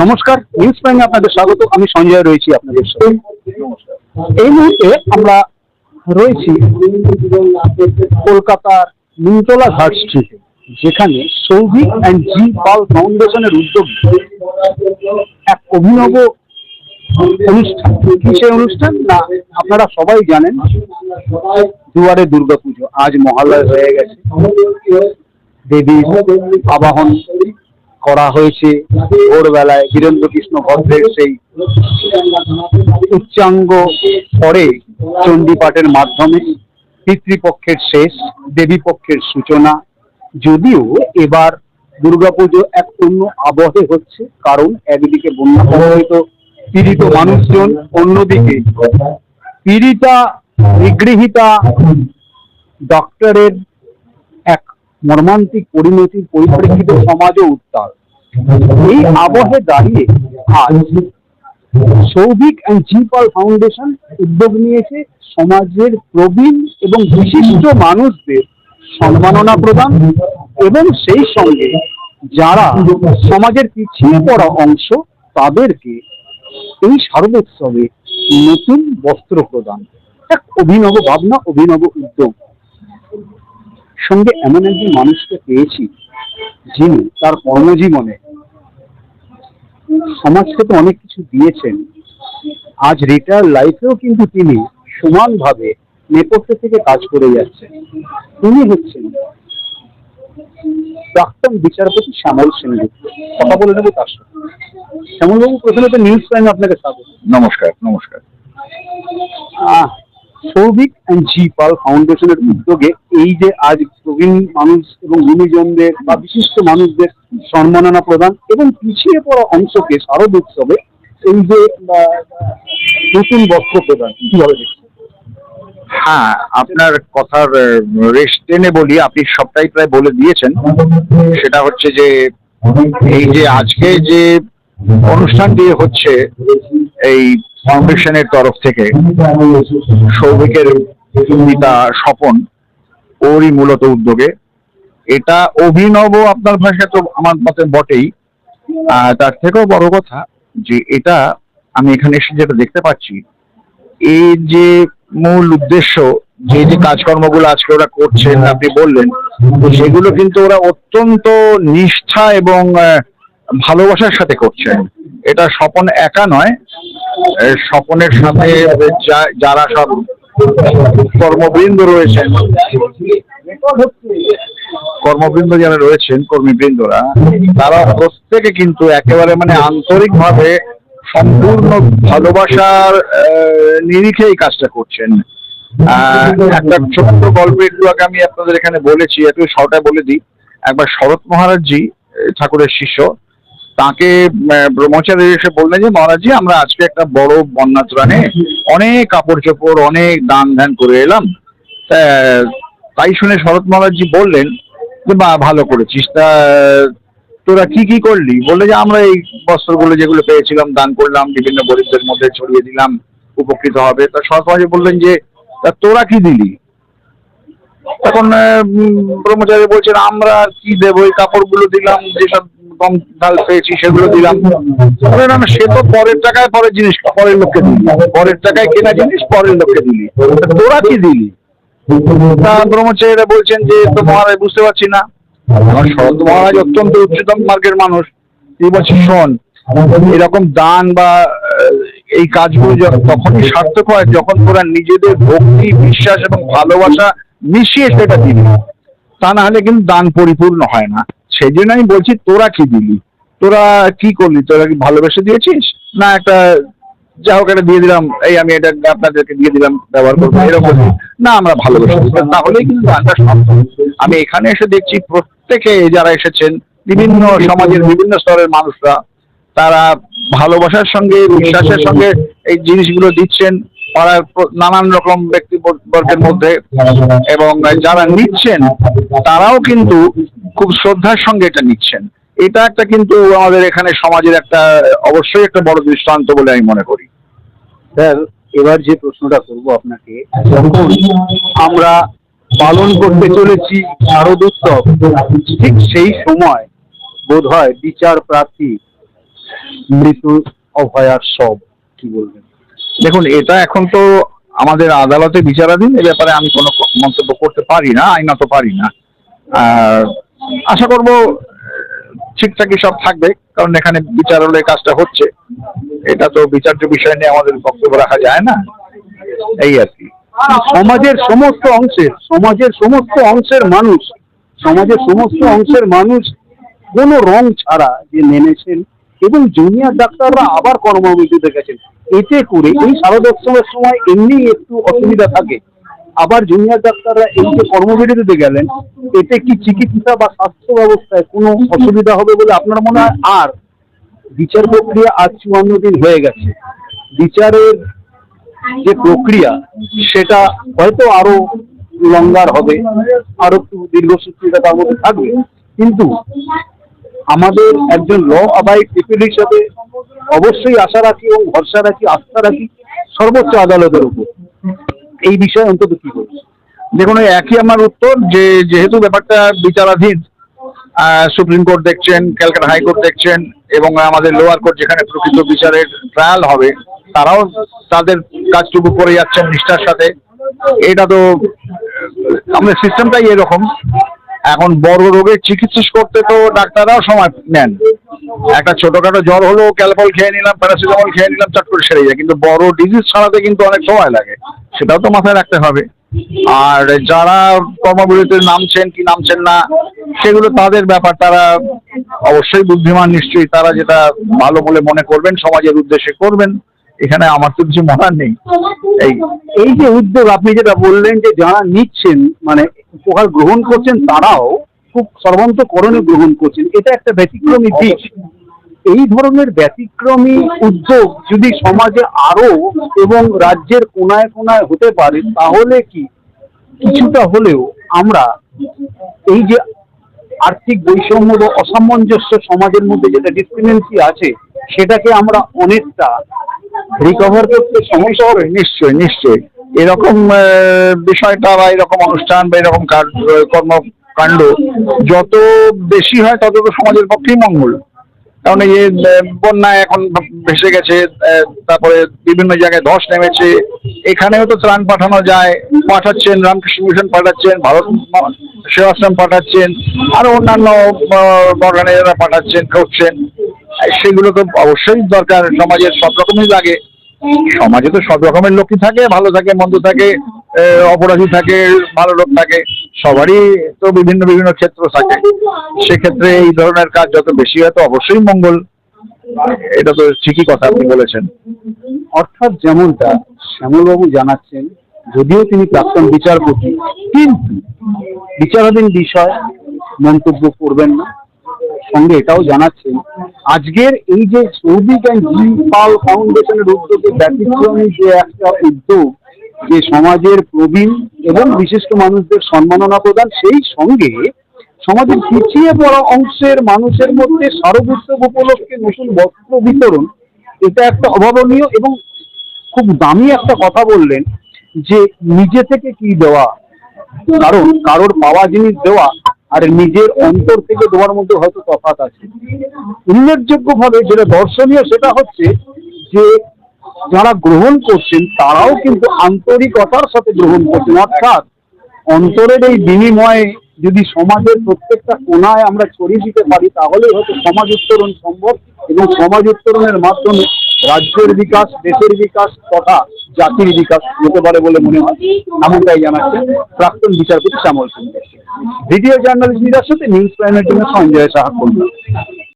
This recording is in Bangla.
নমস্কার নিউজ প্রাইমে আপনাদের স্বাগত। আমি সঞ্জয় রয়েছি আপনাদের সাথে। এই মুহূর্তে আমরা রয়েছি কলকাতার নিমতলা ঘাট স্ট্রিটে যেখানে সৌভিক অ্যান্ড জি পাল ফাউন্ডেশনের উদ্যোগে এক অভিনব অনুষ্ঠান। কিসের অনুষ্ঠান? না, আপনারা সবাই জানেন, দুয়ারে দুর্গাপুজো। আজ মহালয় হয়ে গেছে। দেবীর আবাহন করা হয়েছে ভোরবেলায় বীরেন্দ্র কৃষ্ণ ভদ্রের সেই উচ্চাঙ্গ পরে চণ্ডীপাঠের মাধ্যমে পিতৃপক্ষের শেষ, দেবীপক্ষের সূচনা। যদিও এবার দুর্গাপুজো এক অন্য আবহে হচ্ছে, কারণ একদিকে বন্যা প্রভাবিত পীড়িত মানুষজন, অন্যদিকে পীড়িতা নিগৃহীতা ডক্টরের এক মর্মান্তিক পরিণতির পরিপ্রেক্ষিতে সমাজও উত্তাল। এই আবহে দাঁড়িয়ে আজ সৌভিক অ্যান্ড জিপাল ফাউন্ডেশন উদ্যোগ নিয়েছে সমাজের প্রবীণ এবং বিশিষ্ট মানুষদের সম্মাননা প্রদান এবং সেই সঙ্গে যারা সমাজের পিছিয়ে পড়া অংশ, তাদেরকে এই শারদোৎসবে নতুন বস্ত্র প্রদান। এক অভিনব ভাবনা, অভিনব উদ্যোগ। সঙ্গে এমন একজন মানুষকে পেয়েছি যিনি তার কর্মজীবনে সমাজকে তো অনেক কিছু দিয়েছেন। আজ রিটায়ার লাইফেও কিন্তু তিনি সমানভাবে নেপথ্য থেকে কাজ করে যাচ্ছেন। তিনি হচ্ছেন প্রাক্তন বিচারপতি শ্যামল সেনগুপ্ত। কথা বলে নেব তার সাথে। শ্যামলবাবু প্রথমে তো নিউজ টাইমে আপনাকে স্বাগত। নমস্কার নমস্কার। সৌভিক অ্যান্ড জি পাল ফাউন্ডেশনের উদ্যোগে এই যে আজ প্রবীণ মানুষ এবং গুণীজনদের বা বিশিষ্ট মানুষদের সম্মাননা প্রদান এবং পিছিয়ে পড়া অংশকে শারদ উৎসবে এই যে নতুন বস্ত্র প্রদান, কীভাবে হ্যাঁ আপনার কথার রেস্ট টেনে বলি, আপনি সবটাই প্রায় বলে দিয়েছেন। সেটা হচ্ছে যে, এই যে আজকে যে অনুষ্ঠানটি হচ্ছে এই ফাউন্ডেশনের তরফ থেকে, সৌভিকের পিতা স্বপন, ওরই মূলত উদ্যোগে এটা অভিনব আপনার ভাষা তো আমার মতে বটেই। তার থেকেও বড় কথা যে এটা আমি এখানে এসে যেটা দেখতে পাচ্ছি, এই যে মূল উদ্দেশ্য, যে যে কাজকর্মগুলো আজকে ওরা করছেন, আপনি বললেন সেগুলো কিন্তু ওরা অত্যন্ত নিষ্ঠা এবং ভালোবাসার সাথে করছেন। এটা স্বপন একা নয় স্বপনের সাথে যারা সব কর্মবৃন্দ রয়েছেন কর্মবৃন্দ যারা রয়েছেন, কর্মীবৃন্দরা, তারা প্রত্যেকে কিন্তু একেবারে মানে আন্তরিকভাবে সম্পূর্ণ ভালোবাসার নিরিখে এই কাজটা করছেন। একটা ছোট্ট গল্প একটু আগে আমি আপনাদের এখানে বলেছি, একটু শর্টে বলে দিই। একবার শরৎ মহারাজজি ঠাকুরের শিষ্য, তাকে ব্রহ্মচারী এসে বললেন যে, মহারাজজি, আমরা আজকে একটা বড় বন্যা ত্রাণে অনেক কাপড় চোপড় অনেক দান ধ্যান করে এলাম। তাই শুনে শরৎ মহারাজজি বললেন যে বা ভালো করেছিস। তা তোরা কি কি করলি? বললে যে আমরা এই বস্ত্রগুলো যেগুলো পেয়েছিলাম দান করলাম বিভিন্ন গরিবদের মধ্যে ছড়িয়ে দিলাম উপকৃত হবে। তা শরৎ বললেন যে তা তোরা কি দিলি? তখন ব্রহ্মচারী বলছেন আমরা কি দেবো? ওই কাপড়গুলো দিলাম যেসব কম ডাল পেয়েছি সেগুলো দিলাম। বলে, সে তো পরের টাকায় পরের জিনিস পরের লোককে দিলি। পরের টাকায় কেনা জিনিস পরের লোককে দিলি। তোরা কি দিলি? ব্রহ্মচারীরা বলছেন যে তো মহারাজ বুঝতে পারছি না। আমার শরৎ মহারাজ অত্যন্ত উচ্চতম মার্গের মানুষ। তিনি বলছি শোন, এরকম দান বা এই কাজগুলো তখনই সার্থক হয়, যখন তোরা নিজেদের ভক্তি, বিশ্বাস এবং ভালোবাসা মিশিয়ে সেটা দিবি। তা না হলে কিন্তু দান পরিপূর্ণ হয় না। সেই জন্য আমি বলছি, তোরা কি দিলি? তোরা কি করলি? তোরা কি ভালোবেসে দিয়েছিস? না একটা যা হোক এটা দিয়ে দিলাম। এই আমি এটা আপনাদেরকে দিয়ে দিলাম, ব্যবহার করব। এরকম। না, আমরা ভালোবেসে। তাহলেই কিন্তু দানটা সম্ভব আমি এখানে এসে দেখছি প্রত্যেকে যারা এসেছেন, বিভিন্ন সমাজের বিভিন্ন স্তরের মানুষরা, তারা ভালোবাসার সঙ্গে, বিশ্বাসের সঙ্গে এই জিনিসগুলো দিচ্ছেন পাড়ার নানান রকম ব্যক্তি বর- বর্গের মধ্যে। এবং যারা নিচ্ছেন, তারাও কিন্তু খুব শ্রদ্ধার সঙ্গে এটা নিচ্ছেন। এটা একটা কিন্তু আমাদের এখানে সমাজের একটা, অবশ্যই একটা বড় দৃষ্টান্ত বলে আমি মনে করি। স্যার, এবার যে প্রশ্নটা করব আপনাকে যখন আমরা পালন করতে চলেছি শারদোৎসব। ঠিক সেই সময় বোধ হয় বিচার প্রার্থী মৃত অভয়ার সব, কি বলবেন? দেখুন, এটা এখন তো আমাদের আদালতে বিচারাধীন, এ ব্যাপারে আমি কোনো মন্তব্য করতে পারি না, আইনত পারি না। আর আশা করব ঠিকঠাকই সব থাকবে, কারণ এখানে বিচারালয়ে কাজটা হচ্ছে। এটা তো বিচার্য বিষয় নিয়ে আমাদের বক্তব্য রাখা যায় না। এই আর কি। সমাজের সমস্ত অংশের সমাজের সমস্ত অংশের মানুষ, সমাজের সমস্ত অংশের মানুষ কোনো রং ছাড়া যে নেমেছেন এবং জুনিয়র ডাক্তাররা আবার কর্মবিরতিতে গেছেন। এতে করে এই শারদোৎসবের সময় এমনি একটু অসুবিধা থাকে। আবার জুনিয়র ডাক্তাররা এই যে কর্মবিরতিতে গেলেন, এতে কি চিকিৎসা বা স্বাস্থ্য ব্যবস্থায় কোনো অসুবিধা হবে বলে আপনার মনে হয়? আর বিচার প্রক্রিয়া আজ চুয়ান্ন দিন হয়ে গেছে। বিচারের যে প্রক্রিয়া, সেটা হয়তো আরও লঙ্গার হবে, আরও একটু দীর্ঘসূত্রিতা তার মধ্যে থাকবে। কিন্তু আমাদের একজন ল আবাই পিপিল হিসাবে অবশ্যই আশা রাখি এবং ভরসা রাখি, আস্থা রাখি সর্বোচ্চ আদালতের উপর। এই বিষয়ে অন্তত কি বলব? দেখুন একই আমার উত্তর যে যেহেতু ব্যাপারটা বিচারাধীন সুপ্রিম কোর্ট দেখছেন, ক্যালকাটা হাইকোর্ট দেখছেন, এবং আমাদের লোয়ার কোর্ট যেখানে প্রকৃত বিচারের ট্রায়াল হবে, তারাও তাদের কাজটুকু করে যাচ্ছেন নিষ্ঠার সাথে। এটা তো, আমাদের সিস্টেমটাই এরকম। এখন বড় রোগের চিকিৎসা করতে তো ডাক্তাররাও সময় নেন। একটা ছোটখাটো জ্বর হলো ক্যালপল খেয়ে নিলাম, প্যারাসিটামল খেয়ে নিলাম, চট করে সেরে যায়। কিন্তু বড় ডিজিজ ছাড়াতে কিন্তু অনেক সময় লাগে। সেটাও তো মাথায় রাখতে হবে। আর যারা কর্মবিরতিতে নামছেন কি নামছেন না, সেগুলো তাদের ব্যাপার, তারা অবশ্যই বুদ্ধিমান নিশ্চয়ই, তারা যেটা ভালো বলে মনে করবেন, সমাজের উদ্দেশ্যে করবেন, এখানে আমার তো কিছু বলার নেই। এই এই যে উদ্যোগ, আপনি যেটা বললেন যে যারা নিচ্ছেন মানে উপহার গ্রহণ করছেন, তারাও খুব সর্বান্তকরণে গ্রহণ করছেন, এটা একটা ব্যতিক্রমী দিক। এই ধরনের ব্যতিক্রমী উদ্যোগ যদি সমাজে আরও এবং রাজ্যের কোনায় কোনায় হতে পারে, তাহলে কি কিছুটা হলেও আমরা এই যে আর্থিক বৈষম্য বা অসামঞ্জস্য সমাজের মধ্যে যেটা ডিসক্রিমিনেন্সি আছে, সেটাকে আমরা অনেকটা রিকভার করতে সমস্যা হবে। নিশ্চয়ই নিশ্চয়ই। এরকম বিষয়টা বা এরকম অনুষ্ঠান বা এরকম কার- কর্মকাণ্ড যত বেশি হয়, তত তো সমাজের পক্ষেই মঙ্গল। কারণ এই বন্যায় এখন ভেসে গেছে তারপরে বিভিন্ন জায়গায় ধস নেমেছে। এখানেও তো ত্রাণ পাঠানো যায়, পাঠাচ্ছেন, রামকৃষ্ণ মিশন পাঠাচ্ছেন, ভারত সেবাশ্রম পাঠাচ্ছেন, আরও অন্যান্য অর্গানাইজাররা পাঠাচ্ছেন, করছেন। সেগুলো তো অবশ্যই দরকার, সমাজের সব রকমই লাগে। সমাজে তো সব রকমের লোকই থাকে, ভালো থাকে, মন্দ থাকে। অপরাধী থাকে, ভালো লোক থাকে, সবারই তো বিভিন্ন বিভিন্ন ক্ষেত্র থাকে। সেক্ষেত্রে এই ধরনের কাজ যত বেশি হয়, তো অবশ্যই মঙ্গল। এটা তো ঠিকই কথা আপনি বলেছেন। অর্থাৎ যেমনটা শ্যামলবাবু জানাচ্ছেন, যদিও তিনি প্রাক্তন বিচারপতি, কিন্তু বিচারাধীন বিষয় মন্তব্য করবেন না। সঙ্গে এটাও জানাচ্ছেন, আজকের এই যে সৌভিক অ্যান্ড জি পাল ফাউন্ডেশনের উদ্যোগে ব্যতিক্রমী যে একটা উদ্যোগ যে সমাজের প্রবীণ এবং বিশিষ্ট মানুষদের সম্মাননা প্রদান, সেই সঙ্গে সমাজের পিছিয়ে পড়া অংশের মানুষের মধ্যে শারদোৎসব উপলক্ষে নতুন বস্ত্র বিতরণ, এটা একটা অভাবনীয় এবং খুব দামি একটা কথা বললেন যে নিজে থেকে কি দেওয়া? কারণ কারোর পাওয়া জিনিস দেওয়া আর নিজের অন্তর থেকে দেওয়ার মধ্যে হয়তো তফাৎ আছে। উল্লেখযোগ্যভাবে যেটা দর্শনীয় সেটা হচ্ছে যে যারা গ্রহণ করছেন, তারাও কিন্তু আন্তরিকতার সাথে গ্রহণ করছেন। অর্থাৎ অন্তরের এই বিনিময়ে যদি সমাজের প্রত্যেকটা কোনায় আমরা ছড়িয়ে দিতে পারি, তাহলে হয়তো সমাজ উত্তরণ সম্ভব এবং সমাজ উত্তরণের মাধ্যমে রাজ্যের বিকাশ, দেশের বিকাশ তথা জাতির বিকাশ হতে পারে বলে মনে হয়। এমনটাই জানাচ্ছেন প্রাক্তন বিচারপতি শ্যামল সিং ভিডিও জার্নালিস্ট নিরার সাথে নিউজ প্রাইমের জন্য সঞ্জয় সাহা। কলকাতা